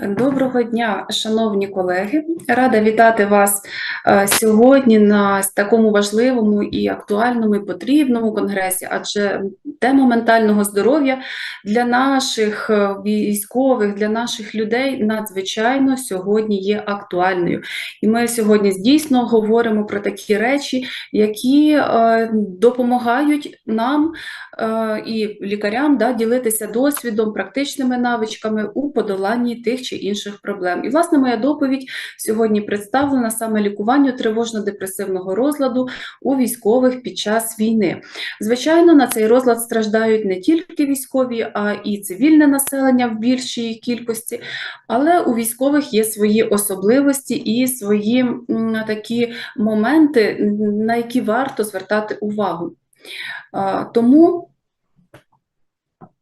Доброго дня, шановні колеги. Рада вітати вас е, сьогодні на такому важливому і актуальному і потрібному конгресі, адже тема ментального здоров'я для наших е, військових, для наших людей надзвичайно сьогодні є актуальною. І ми сьогодні дійсно говоримо про такі речі, які е, допомагають нам і лікарям да, ділитися досвідом, практичними навичками у подоланні тих чи інших проблем. І, власне, моя доповідь сьогодні представлена саме лікуванню тривожно-депресивного розладу у військових під час війни. Звичайно, на цей розлад страждають не тільки військові, а і цивільне населення в більшій кількості, але у військових є свої особливості і свої такі моменти, на які варто звертати увагу. Тому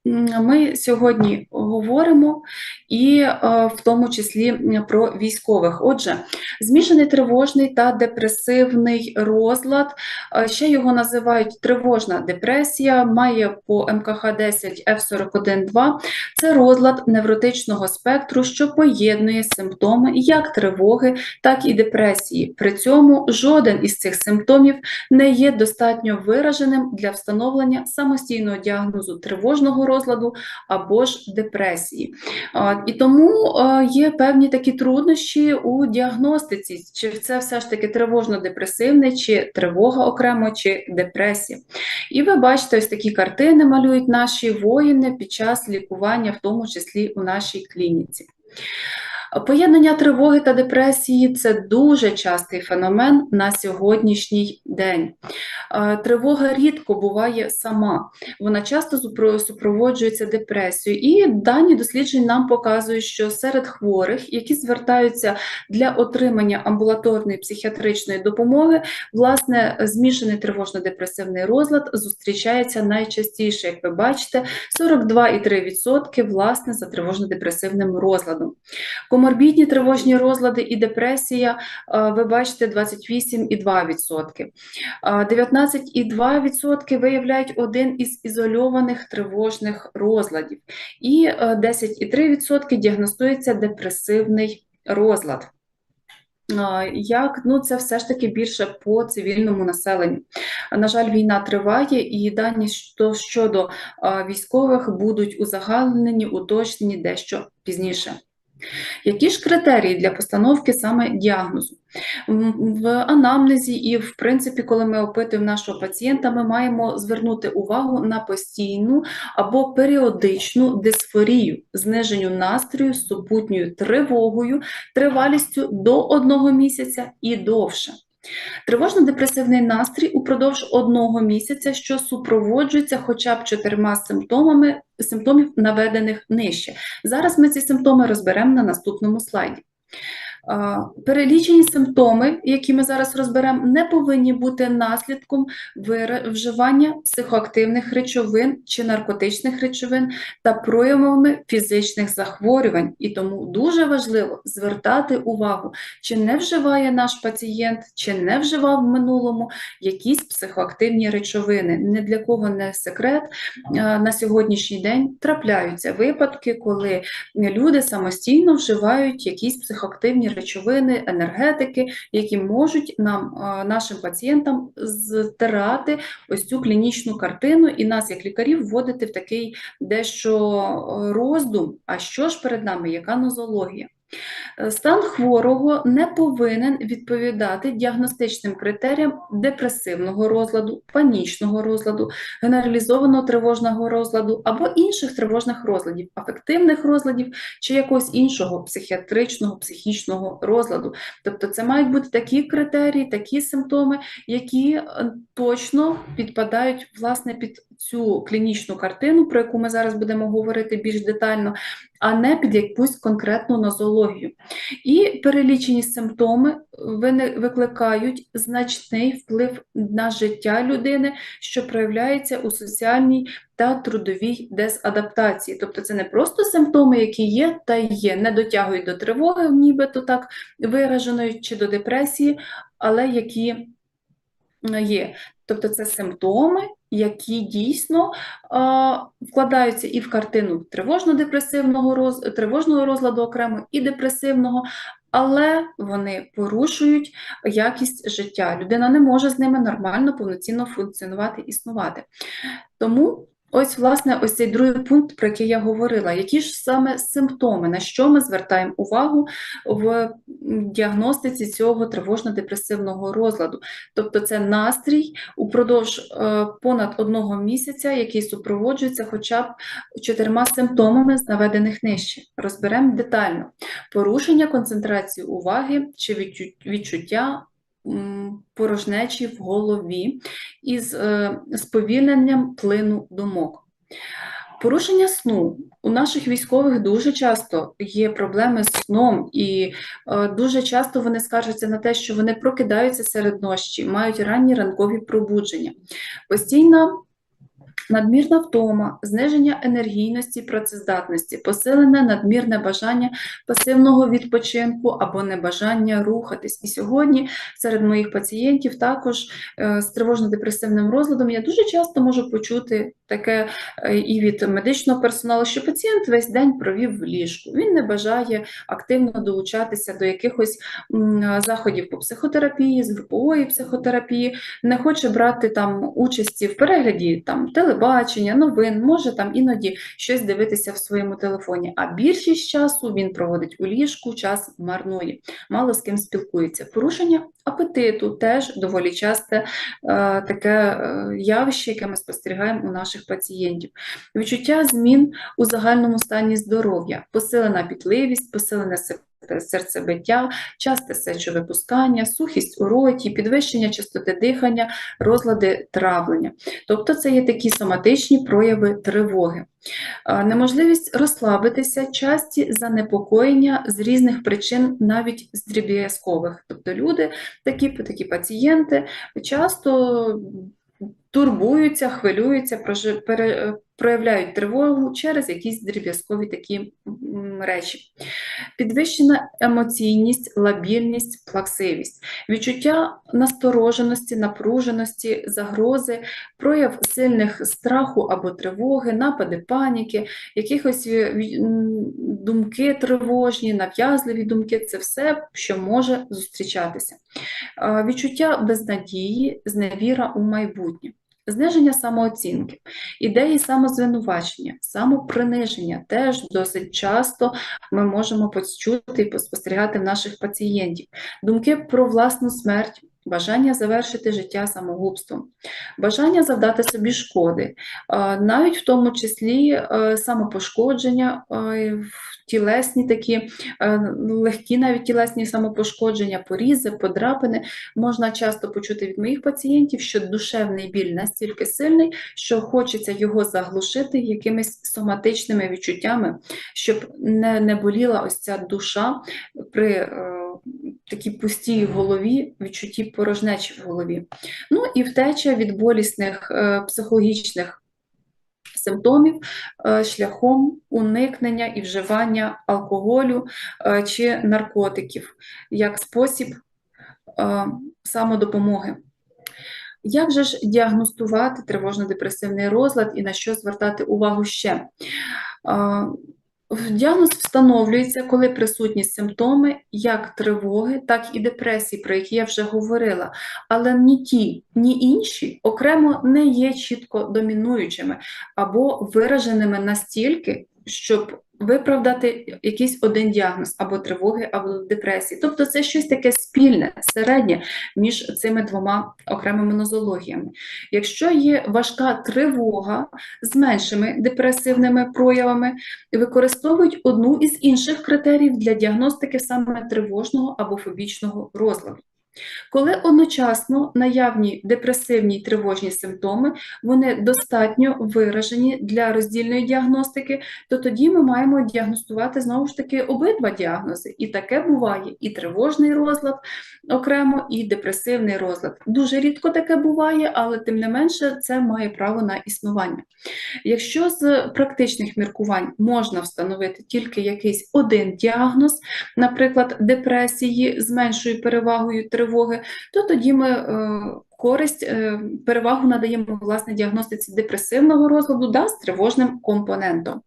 ми сьогодні говоримо і е, в тому числі про військових. Отже, змішаний тривожний та депресивний розлад, е, ще його називають тривожна депресія, має по МКХ 10 F412. Це розлад невротичного спектру, що поєднує симптоми як тривоги, так і депресії. При цьому жоден із цих симптомів не є достатньо вираженим для встановлення самостійного діагнозу тривожного розладу або ж депресії. І тому є певні такі труднощі у діагностиці, чи це все ж таки тривожно-депресивне, чи тривога окремо, чи депресія. І ви бачите, ось такі картини малюють наші воїни під час лікування, в тому числі у нашій клініці. Поєднання тривоги та депресії це дуже частий феномен на сьогоднішній день. Е, тривога рідко буває сама, вона часто супроводжується депресією. І дані досліджень нам показують, що серед хворих, які звертаються для отримання амбулаторної психіатричної допомоги, власне, змішаний тривожно-депресивний розлад зустрічається найчастіше, як ви бачите, 42,3% власне за тривожно-депресивним розладом. Коморбідні тривожні розлади і депресія, ви бачите, 28,2%. 19,2% виявляють один із ізольованих тривожних розладів, і 10,3% діагностується депресивний розлад. Як ну це все ж таки більше по цивільному населенню? На жаль, війна триває, і дані щодо військових будуть узагальнені, уточнені дещо пізніше. Які ж критерії для постановки саме діагнозу? В анамнезі, і, в принципі, коли ми опитуємо нашого пацієнта, ми маємо звернути увагу на постійну або періодичну дисфорію, зниженню настрою, супутньою тривогою, тривалістю до одного місяця і довше. Тривожно-депресивний настрій упродовж одного місяця, що супроводжується хоча б чотирма симптомами симптомів, наведених нижче. Зараз ми ці симптоми розберемо на наступному слайді. Перелічені симптоми, які ми зараз розберемо, не повинні бути наслідком вживання психоактивних речовин чи наркотичних речовин та проявами фізичних захворювань. І тому дуже важливо звертати увагу, чи не вживає наш пацієнт, чи не вживав в минулому якісь психоактивні речовини. Не для кого не секрет. На сьогоднішній день трапляються випадки, коли люди самостійно вживають якісь психоактивні речовини, енергетики, які можуть нам, нашим пацієнтам здирати ось цю клінічну картину і нас, як лікарів, вводити в такий дещо роздум. А що ж перед нами, яка нозологія? Стан хворого не повинен відповідати діагностичним критеріям депресивного розладу, панічного розладу, генералізованого тривожного розладу або інших тривожних розладів, афективних розладів чи якогось іншого психіатричного, психічного розладу. Тобто це мають бути такі критерії, такі симптоми, які е, точно підпадають власне під цю клінічну картину, про яку ми зараз будемо говорити більш детально, а не під якусь конкретну нозологію. І перелічені симптоми викликають значний вплив на життя людини, що проявляється у соціальній та трудовій дезадаптації. Тобто це не просто симптоми, які є та є, не дотягують до тривоги, нібито так вираженої, чи до депресії, але які є. Тобто це симптоми, які дійсно е, вкладаються і в картину тривожно-депресивного роз, тривожного розладу окремо, і депресивного, але вони порушують якість життя. Людина не може з ними нормально, повноцінно функціонувати, існувати. Тому Ось, власне, ось цей другий пункт, про який я говорила. Які ж саме симптоми, на що ми звертаємо увагу в діагностиці цього тривожно-депресивного розладу? Тобто це настрій упродовж е, понад одного місяця, який супроводжується хоча б чотирма симптомами з наведених нижче. Розберемо детально порушення концентрації уваги чи відчуття порожнечі в голові із е, сповільненням плину думок. Порушення сну у наших військових дуже часто є проблеми з сном, і е, дуже часто вони скаржаться на те, що вони прокидаються серед ночі, мають ранні ранкові пробудження. Постійна надмірна втома, зниження енергійності, працездатності, посилене надмірне бажання пасивного відпочинку або небажання рухатись. І сьогодні серед моїх пацієнтів також е, з тривожно-депресивним розладом я дуже часто можу почути таке е, і від медичного персоналу, що пацієнт весь день провів в ліжку. Він не бажає активно долучатися до якихось заходів по психотерапії, з групової психотерапії, не хоче брати там участі в перегляді там телебачення, новин, може там іноді щось дивитися в своєму телефоні. А більшість часу він проводить у ліжку, час марнує, мало з ким спілкується. Порушення апетиту теж доволі часте е, таке е, явище, яке ми спостерігаємо у наших пацієнтів. Відчуття змін у загальному стані здоров'я, посилена пітливість, посилене серцебиття, часте сечовипускання, сухість у роті, підвищення частоти дихання, розлади травлення. Тобто це є такі соматичні прояви тривоги. Неможливість розслабитися, часті занепокоєння з різних причин, навіть з дріб'язкових. Тобто люди, такі такі пацієнти часто турбуються, хвилюються, проявляють тривогу через якісь дріб'язкові такі речі. Підвищена емоційність, лабільність, плаксивість, відчуття настороженості, напруженості, загрози, прояв сильних страху або тривоги, напади паніки, якихось е, думки тривожні, нав'язливі думки це все, що може зустрічатися. Відчуття безнадії, зневіра у майбутнє. Зниження самооцінки, ідеї самозвинувачення, самоприниження теж досить часто ми можемо почути і спостерігати в наших пацієнтів. Думки про власну смерть, бажання завершити життя самогубством, бажання завдати собі шкоди, навіть в тому числі е, самопошкодження, е, тілесні такі е, легкі навіть тілесні самопошкодження, порізи, подрапини. Можна часто почути від моїх пацієнтів, що душевний біль настільки сильний, що хочеться його заглушити якимись соматичними відчуттями, щоб не, не боліла ось ця душа при такій пустій голові, відчутті порожнечі в голові. Ну і втеча від болісних е, психологічних симптомів е, шляхом уникнення і вживання алкоголю е, чи наркотиків як спосіб самодопомоги. Як же ж діагностувати тривожно-депресивний розлад і на що звертати увагу ще? Діагноз встановлюється, коли присутні симптоми як тривоги, так і депресії, про які я вже говорила. Але ні ті, ні інші окремо не є чітко домінуючими або вираженими настільки, щоб виправдати якийсь один діагноз або тривоги, або депресії. Тобто це щось таке спільне, середнє між цими двома окремими нозологіями. Якщо є важка тривога з меншими депресивними проявами, використовують одну із інших критеріїв для діагностики саме тривожного або фобічного розладу. Коли одночасно наявні депресивні й тривожні симптоми, вони достатньо виражені для роздільної діагностики, то тоді ми маємо діагностувати знову ж таки обидва діагнози. І таке буває і тривожний розлад окремо, і депресивний розлад. Дуже рідко таке буває, але тим не менше це має право на існування. Якщо з практичних міркувань можна встановити тільки якийсь один діагноз, наприклад, депресії з меншою перевагою тривоги, то тоді ми е, користь, е, перевагу надаємо власне діагностиці депресивного розладу да, з тривожним компонентом.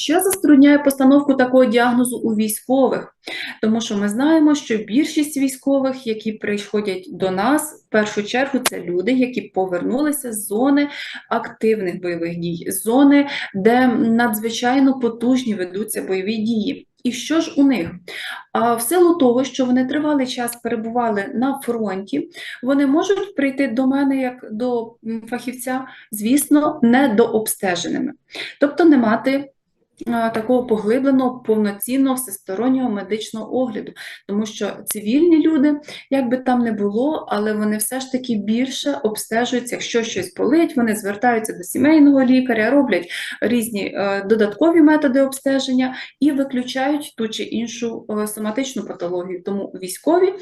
Що затрудняє постановку такого діагнозу у військових? Тому що ми знаємо, що більшість військових, які приходять до нас, в першу чергу це люди, які повернулися з зони активних бойових дій, з зони, де надзвичайно потужні ведуться бойові дії. І що ж у них? В силу того, що вони тривалий час перебували на фронті, вони можуть прийти до мене як до фахівця, звісно, не дообстеженими, тобто не мати такого поглибленого, повноцінного всестороннього медичного огляду, тому що цивільні люди, як би там не було, але вони все ж таки більше обстежуються, якщо щось болить, вони звертаються до сімейного лікаря, роблять різні е, додаткові методи обстеження і виключають ту чи іншу е, соматичну патологію. Тому військові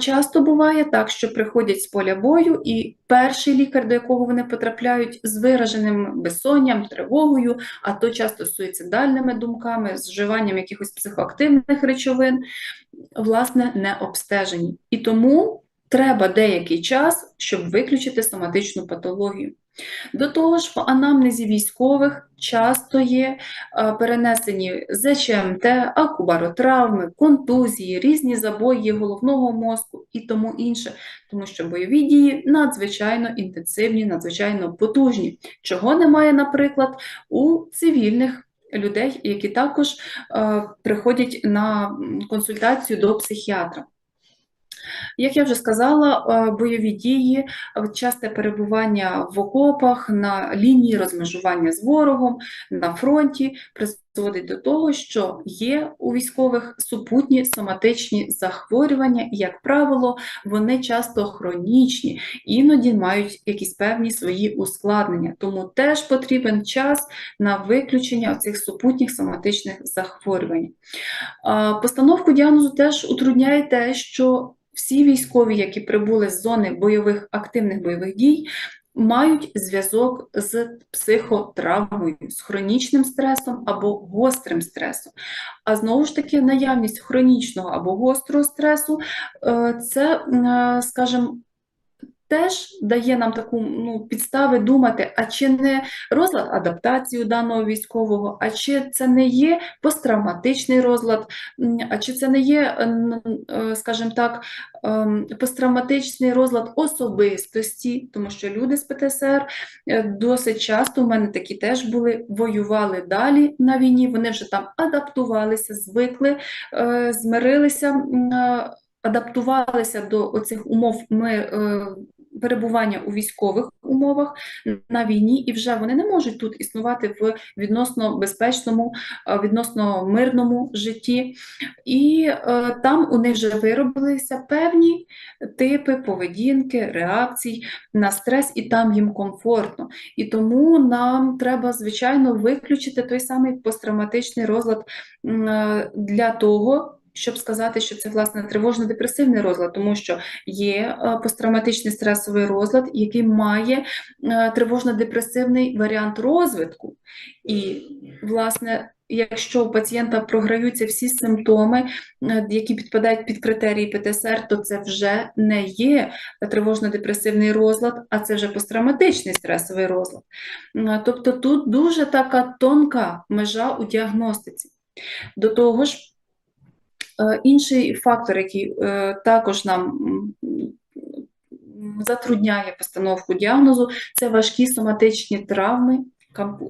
часто буває так, що приходять з поля бою, і перший лікар, до якого вони потрапляють, з вираженим безсонням, тривогою, а то часто стосується суїцидальними думками, з вживанням якихось психоактивних речовин, власне, не обстежені. І тому треба деякий час, щоб виключити соматичну патологію. До того ж, в анамнезі військових часто є е, перенесені ЗЧМТ, акубаротравми, контузії, різні забої головного мозку і тому інше, тому що бойові дії надзвичайно інтенсивні, надзвичайно потужні, чого немає, наприклад, у цивільних людей, які також е, приходять на консультацію до психіатра. Як я вже сказала, е, бойові дії, е, часте перебування в окопах, на лінії розмежування з ворогом, на фронті призводить до того, що є у військових супутні соматичні захворювання, і, як правило, вони часто хронічні, іноді мають якісь певні свої ускладнення. Тому теж потрібен час на виключення цих супутніх соматичних захворювань. Постановку діагнозу теж утрудняє те, що всі військові, які прибули з зони бойових активних бойових дій, мають зв'язок з психотравмою, з хронічним стресом або гострим стресом. А знову ж таки, наявність хронічного або гострого стресу е, це, е, скажімо, теж дає нам таку ну, підстави думати, а чи не розлад адаптації даного військового, а чи це не є посттравматичний розлад, а чи це не є, е, скажімо так, ем, посттравматичний розлад особистості, тому що люди з ПТСР е, досить часто, у мене такі теж були, воювали далі на війні, вони вже там адаптувалися, звикли, е, змирилися. Адаптувалися до оцих умов ми перебування у військових умовах на війні, і вже вони не можуть тут існувати в відносно безпечному, е, відносно мирному житті. І е, там у них вже виробилися певні типи поведінки, реакцій на стрес, і там їм комфортно. І тому нам треба, звичайно, виключити той самий посттравматичний розлад е, для того щоб сказати, що це власне тривожно-депресивний розлад, тому що є е, посттравматичний стресовий розлад, який має е, тривожно-депресивний варіант розвитку. І, власне, Якщо у пацієнта програються всі симптоми, е, які підпадають під критерії ПТСР, то це вже не є тривожно-депресивний розлад, а це вже посттравматичний стресовий розлад. Тобто тут дуже така тонка межа у діагностиці. До того ж, інший фактор, який е, також нам затрудняє постановку діагнозу, це важкі соматичні травми.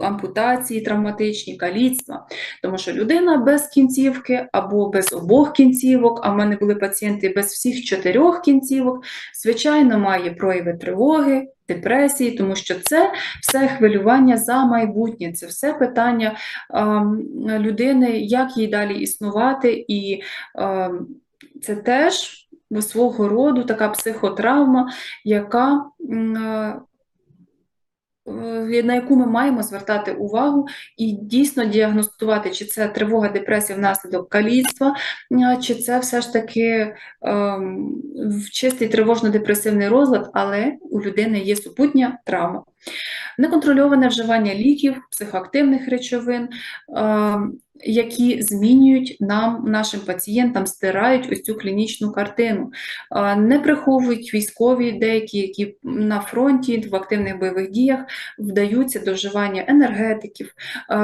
Ампутації, травматичні, каліцтва, тому що людина без кінцівки або без обох кінцівок, а в мене були пацієнти без всіх чотирьох кінцівок, звичайно, має прояви тривоги, депресії, тому що це все хвилювання за майбутнє, це все питання е, людини, як їй далі існувати, і е, це теж свого роду така психотравма, яка Е, на яку ми маємо звертати увагу і дійсно діагностувати, чи це тривога депресія внаслідок каліцтва, чи це все ж таки ем, чистий тривожно-депресивний розлад, але у людини є супутня травма. Неконтрольоване вживання ліків, психоактивних речовин, е, які змінюють нам, нашим пацієнтам, стирають ось цю клінічну картину, не приховують військові деякі, які на фронті в активних бойових діях вдаються до вживання енергетиків,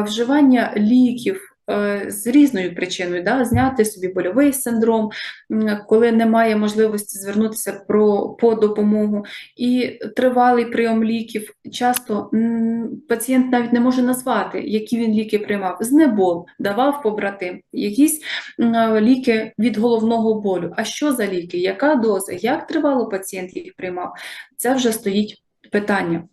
вживання ліків. Е, З різною причиною, да, зняти собі больовий синдром, коли немає можливості звернутися про, по допомогу, і тривалий прийом ліків. Часто пацієнт навіть не може назвати, які він ліки приймав. Знебол давав побратим, якісь ліки від головного болю. А що за ліки? Яка доза? Як тривало пацієнт їх приймав? Це вже стоїть питання.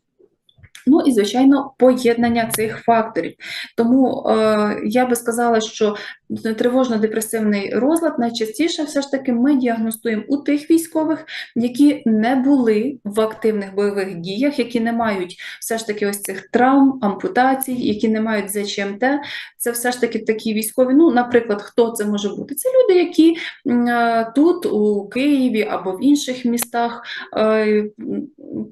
Ну і, звичайно, поєднання цих факторів. Тому е, я би сказала, що тривожно-депресивний розлад найчастіше все ж таки ми діагностуємо у тих військових, які не були в активних бойових діях, які не мають все ж таки ось цих травм, ампутацій, які не мають ЗЧМТ. Це все ж таки такі військові. Ну, наприклад, хто це може бути? Це люди, які е, тут, у Києві або в інших містах е,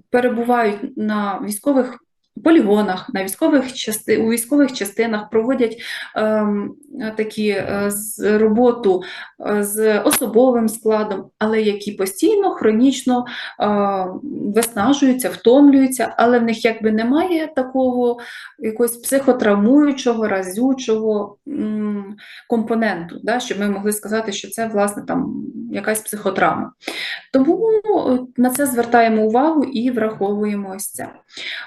перебувають на військових полігонах, на військових части, у військових частинах проводять ем, такі е, з роботу е, з особовим складом, але які постійно, хронічно е, виснажуються, втомлюються, але в них якби немає такого якогось психотравмуючого, разючого м, компоненту, да, щоб ми могли сказати, що це власне там якась психотравма. Тому е, на це звертаємо увагу і враховуємо ось це.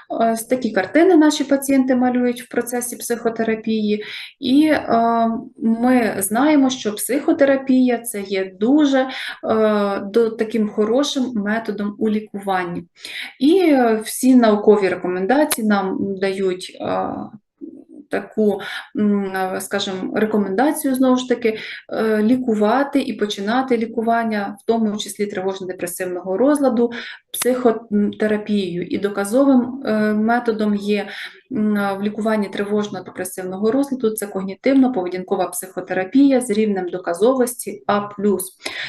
Ось такі картини наші пацієнти малюють в процесі психотерапії, і е, ми знаємо, що психотерапія це є дуже е, до, таким хорошим методом у лікуванні. І е, всі наукові рекомендації нам дають. Е, Таку, е, скажімо, рекомендацію знову ж таки е, лікувати і починати лікування, в тому числі тривожно-депресивного розладу, психотерапією. І доказовим е, методом є в лікуванні тривожно-депресивного розладу це когнітивно-поведінкова психотерапія з рівнем доказовості А+.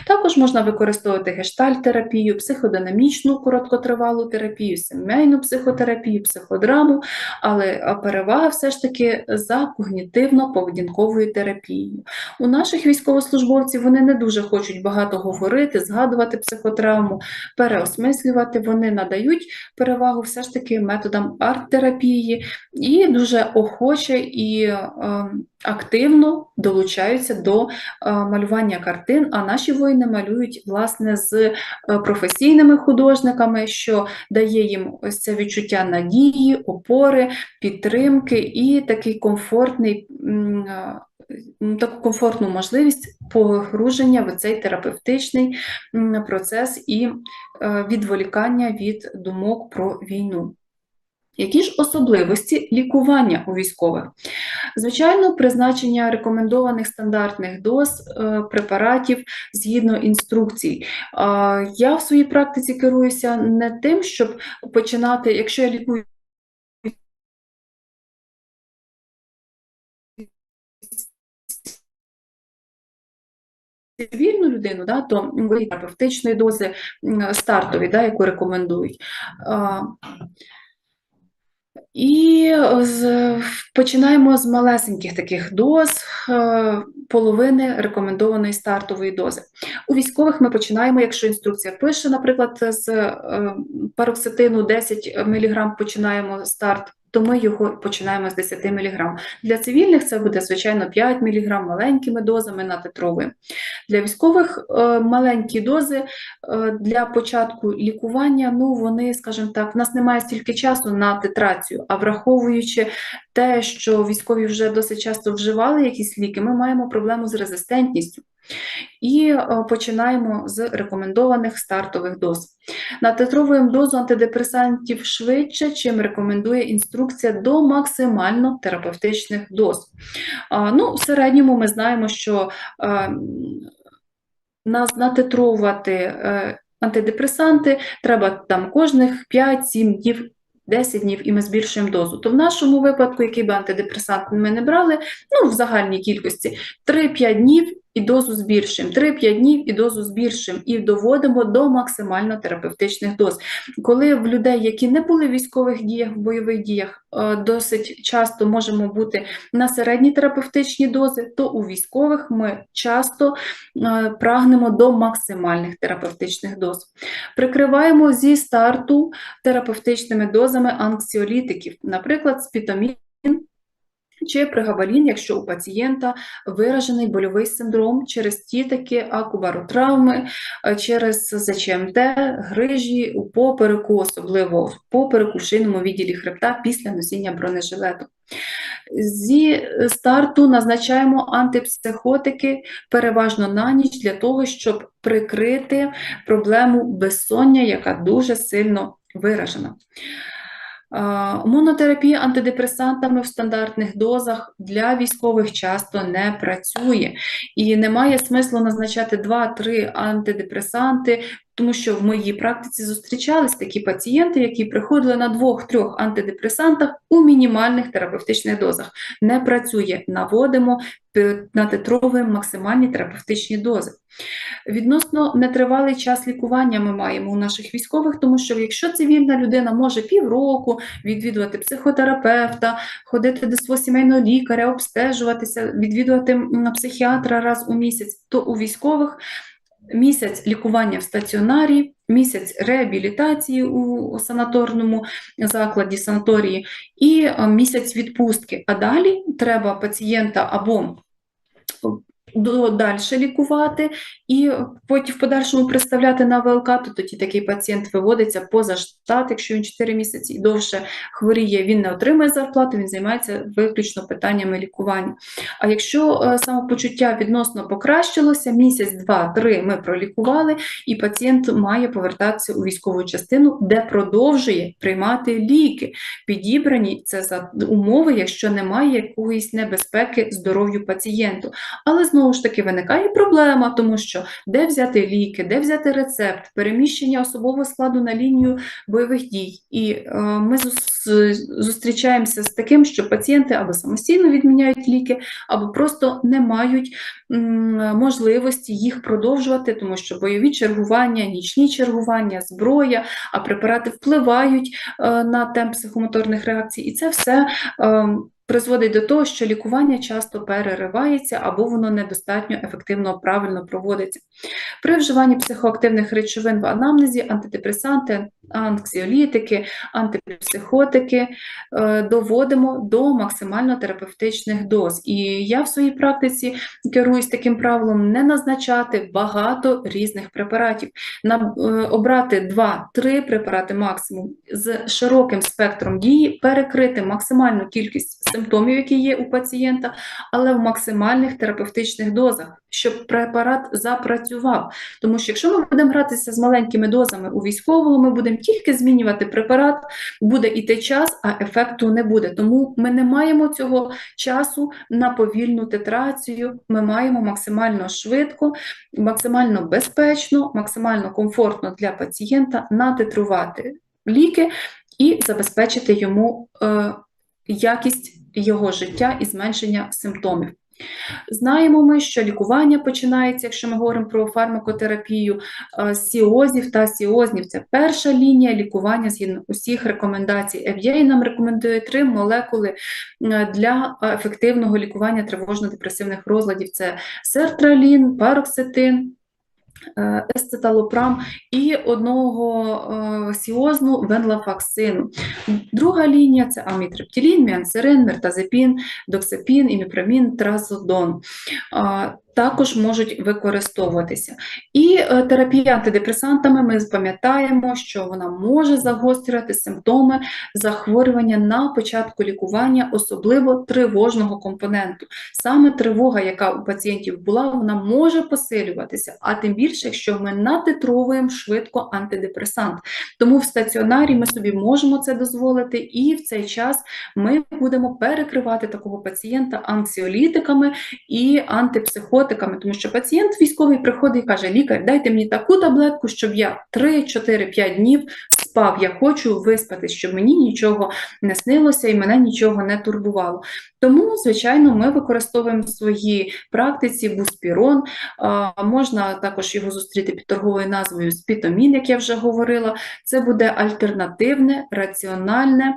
Також можна використовувати гештальт-терапію, психодинамічну короткотривалу терапію, сімейну психотерапію, психодраму, але перевага все ж таки за когнітивно-поведінковою терапією. У наших військовослужбовців вони не дуже хочуть багато говорити, згадувати психотравму, переосмислювати. Вони надають перевагу все ж таки методам арт-терапії і дуже охоче і е, активно долучаються до е, малювання картин. А наші воїни малюють власне з е, професійними художниками, що дає їм ось це відчуття надії, опори, підтримки і такий комфортний. е, Таку комфортну можливість погруження в цей терапевтичний процес і відволікання від думок про війну. Які ж особливості лікування у військових? Звичайно, призначення рекомендованих стандартних доз е, препаратів згідно інструкцій. Я в своїй практиці керуюся не тим, щоб починати, якщо я лікую цивільну людину, да, то терапевтичної дози стартові, да, яку рекомендують. І з, починаємо з малесеньких таких доз, е, половини рекомендованої стартової дози. У військових ми починаємо, якщо інструкція пише, наприклад, з е, пароксетину 10 мг починаємо старт, то ми його починаємо з 10 мг. Для цивільних це буде, звичайно, 5 мг маленькими дозами на натитровуємо. Для військових е, маленькі дози е, для початку лікування, ну вони, скажімо так, в нас немає стільки часу на титрацію, а враховуючи те, що військові вже досить часто вживали якісь ліки, ми маємо проблему з резистентністю. І е, починаємо з рекомендованих стартових доз. Натитровуємо дозу антидепресантів швидше, чим рекомендує інструкція до максимально терапевтичних доз. Ну, В середньому ми знаємо, що е, нас натитровувати е, антидепресанти треба там кожних 5-7 днів. 10 днів і ми збільшуємо дозу. То в нашому випадку, який би антидепресант ми не брали, ну в загальній кількості 3-5 днів і дозу збільшуємо, 3-5 днів і дозу збільшуємо, і доводимо до максимально терапевтичних доз. Коли в людей, які не були в військових діях, в бойових діях, е, досить часто можемо бути на середні терапевтичні дози, то у військових ми часто е, прагнемо до максимальних терапевтичних доз. Прикриваємо зі старту терапевтичними дозами анксіолітиків, наприклад, спітамін чи пригабалін, якщо у пацієнта виражений больовий синдром через ті такі акубаротравми, е, через ЗЧМТ, грижі у попереку, особливо в попереку, в шийному відділі хребта після носіння бронежилету. Зі старту назначаємо антипсихотики переважно на ніч для того, щоб прикрити проблему безсоння, яка дуже сильно виражена. Монотерапія антидепресантами в стандартних дозах для військових часто не працює. І немає смислу назначати 2-3 антидепресанти тому що в моїй практиці зустрічались такі пацієнти, які приходили на двох-трьох антидепресантах у мінімальних терапевтичних дозах. Не працює, наводимо на титровуємо максимальні терапевтичні дози. Відносно нетривалий час лікування ми маємо у наших військових, тому що якщо цивільна людина може півроку відвідувати психотерапевта, ходити до свого сімейного лікаря, обстежуватися, відвідувати психіатра раз у місяць, то у військових місяць лікування в стаціонарі, місяць реабілітації у санаторному закладі санаторії і е, місяць відпустки. А далі треба пацієнта або далі лікувати і потім в подальшому представляти на ВЛК, то тоді такий пацієнт виводиться поза штат, якщо він 4 місяці і довше хворіє, він не отримує зарплату, він займається виключно питаннями лікування. А якщо е, самопочуття відносно покращилося, місяць, два, три ми пролікували, і пацієнт має повертатися у військову частину, де продовжує приймати ліки. Підібрані це за умови, якщо немає якоїсь небезпеки здоров'ю пацієнту. Але знову ж таки виникає проблема, тому що де взяти ліки, де взяти рецепт, переміщення особового складу на лінію бойових дій. І е, ми зустрічаємося з таким, що пацієнти або самостійно відміняють ліки, або просто не мають можливості їх продовжувати, тому що бойові чергування, нічні чергування, зброя, а препарати впливають е, на темп психомоторних реакцій, і це все. Ем, призводить до того, що лікування часто переривається або воно недостатньо ефективно правильно проводиться. При вживанні психоактивних речовин в анамнезі антидепресанти, анксіолітики, антипсихотики е, доводимо до максимально терапевтичних доз. І я в своїй практиці керуюсь таким правилом не назначати багато різних препаратів, е, обрати 2-3 препарати максимум з широким спектром дії, перекрити максимальну кількість симптомів, які є у пацієнта, але в максимальних терапевтичних дозах, щоб препарат запрацював. Тому що якщо ми будемо гратися з маленькими дозами у військового, ми будемо тільки змінювати препарат, буде іти час, а ефекту не буде. Тому ми не маємо цього часу на повільну тетрацію. Ми маємо максимально швидко, максимально безпечно, максимально комфортно для пацієнта натитрувати ліки і забезпечити йому е, якість його життя і зменшення симптомів. Знаємо ми, що лікування починається, якщо ми говоримо про фармакотерапію з сіозів та сіознів. Це перша лінія лікування згідно усіх рекомендацій. FDA нам рекомендує три молекули е, для ефективного лікування тривожно-депресивних розладів: це сертралін, пароксетин. Е, естеталопрам і одного сіозну венлафаксину. Друга лінія це амітрептилін, міансерин, мертазепін, доксепін, іміпрамін, тразодон також можуть використовуватися. І е, терапія антидепресантами ми пам'ятаємо, що вона може загострювати симптоми захворювання на початку лікування, особливо тривожного компоненту. Саме тривога, яка у пацієнтів була, вона може посилюватися, а тим більше, якщо ми натитровуємо швидко антидепресант. Тому в стаціонарі ми собі можемо це дозволити, і в цей час ми будемо перекривати такого пацієнта анксіолітиками і антипсихотиками антибіотиками, тому що пацієнт військовий приходить і каже: Лікар, дайте мені таку таблетку, щоб я 3-4-5 днів спав. Я хочу виспатись, щоб мені нічого не снилося і мене нічого не турбувало. Тому, звичайно, ми використовуємо в своїй практиці буспірон. Можна також його зустріти під торговою назвою спітомін, як я вже говорила. Це буде альтернативне, раціональне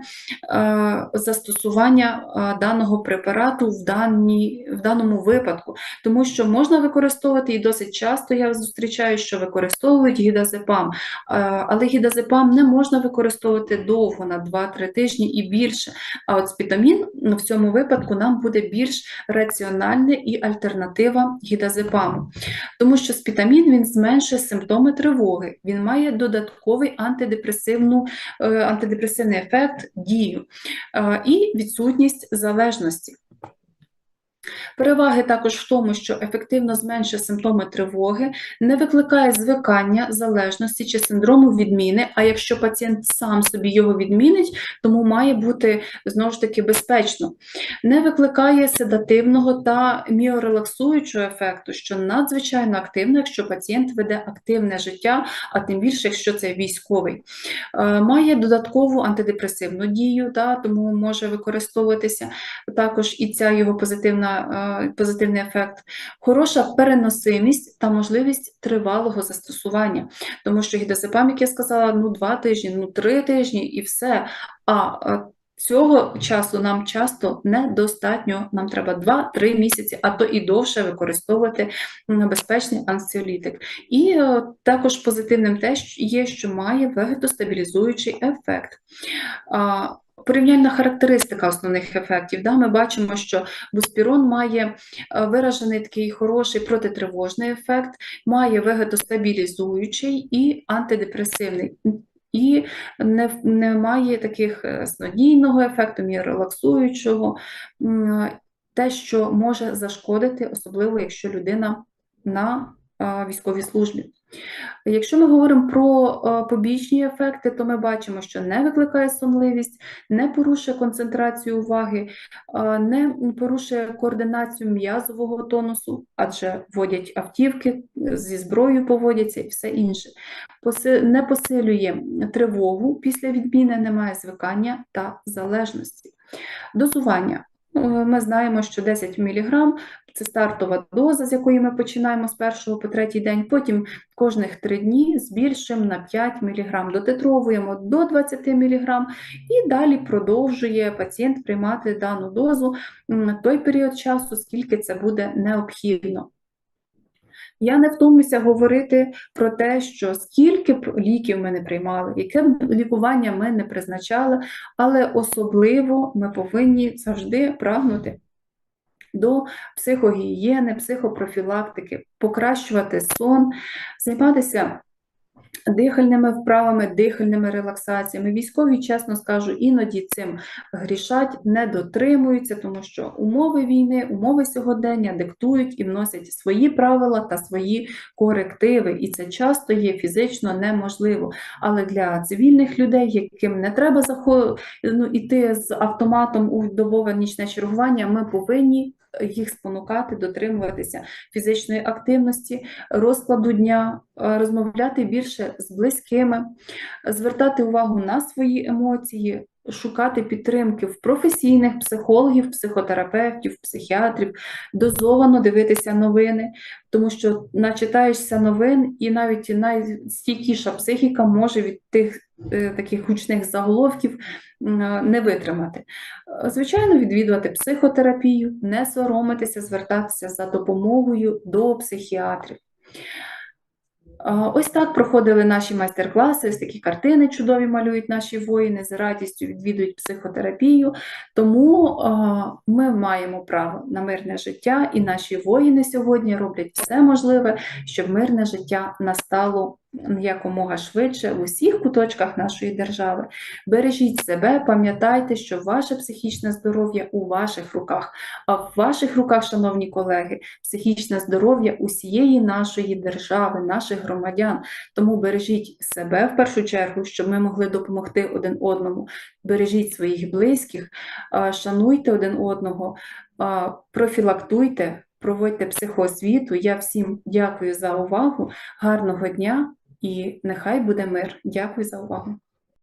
застосування даного препарату в даній, в даному випадку, тому що можна використовувати і досить часто я зустрічаю, що використовують гідазепам, але гідазепам не можна використовувати довго на 2-3 тижні і більше. А от спітамін в цьому випадку нам буде більш раціональна і альтернатива гідазепаму. Тому що спітамін він зменшує симптоми тривоги, він має додатковий антидепресивну, е, антидепресивний ефект дію і відсутність залежності. Переваги також в тому, що ефективно зменшує симптоми тривоги, не викликає звикання, залежності чи синдрому відміни. А якщо пацієнт сам собі його відмінить, тому має бути знову ж таки безпечно, не викликає седативного та міорелаксуючого ефекту, що надзвичайно активно, якщо пацієнт веде активне життя, а тим більше, якщо це військовий, е, має додаткову антидепресивну дію, тому може використовуватися також і ця його позитивна. Е, позитивний ефект, хороша переносимість та можливість тривалого застосування. Тому що гідозепам, як я сказала, ну два тижні, ну три тижні і все. А е, Цього часу нам часто недостатньо, нам треба 2-3 місяці, а то і довше використовувати безпечний анксіолітик. І е, також позитивним те є, що має вегетостабілізуючий ефект. Порівняльна характеристика основних ефектів. Да, Ми бачимо, що буспірон має е, виражений такий хороший протитривожний ефект, має вегетостабілізуючий і антидепресивний. І не, має таких е, снодійного ефекту, релаксуючого, те, що може зашкодити, особливо якщо людина на військовій службі. Якщо ми говоримо про побічні ефекти, то ми бачимо, що не викликає сонливість, не порушує концентрацію уваги, не порушує координацію м'язового тонусу, адже вводять автівки, зі зброєю поводяться і все інше. Не посилює тривогу після відміни, немає звикання та залежності. Дозування Е, ми знаємо, що 10 мг це стартова доза, з якої ми починаємо з першого по третій день. Потім кожних 3 дні збільшуємо на 5 мг, дотитровуємо до 20 мг і далі продовжує пацієнт приймати дану дозу той період часу, скільки це буде необхідно. Я не втомлюся говорити про те, що скільки ліків ми не приймали, яке б лікування ми не призначали, але особливо ми повинні завжди прагнути до психогігієни, психопрофілактики, покращувати сон, займатися дихальними вправами, дихальними релаксаціями. Військові, чесно скажу, іноді цим грішать, не дотримуються, тому що умови війни, умови сьогодення диктують і вносять свої правила та свої корективи. І це часто є фізично неможливо. Але для цивільних людей, яким не треба заход... ну, іти з автоматом у добове нічне чергування, ми повинні їх спонукати, дотримуватися фізичної активності, розкладу дня, е, розмовляти більше з близькими, звертати увагу на свої емоції. Шукати підтримки в професійних психологів, психотерапевтів, психіатрів, дозовано дивитися новини, тому що начитаєшся новин, і навіть найстійкіша психіка може від тих е, таких гучних заголовків не витримати. Звичайно, відвідувати психотерапію, не соромитися, звертатися за допомогою до психіатрів. Ось так проходили наші майстер-класи, ось такі картини чудові малюють наші воїни, з радістю відвідують психотерапію. Тому ми маємо право на мирне життя, і наші воїни сьогодні роблять все можливе, щоб мирне життя настало якомога швидше в усіх куточках нашої держави. Бережіть себе, пам'ятайте, що ваше психічне здоров'я у ваших руках, а в ваших руках, шановні колеги, психічне здоров'я усієї нашої держави, наших громадян. Тому бережіть себе в першу чергу, щоб ми могли допомогти один одному. Бережіть своїх близьких, шануйте один одного, профілактуйте. Проводьте психоосвіту. Я всім дякую за увагу. Гарного дня і нехай буде мир. Дякую за увагу.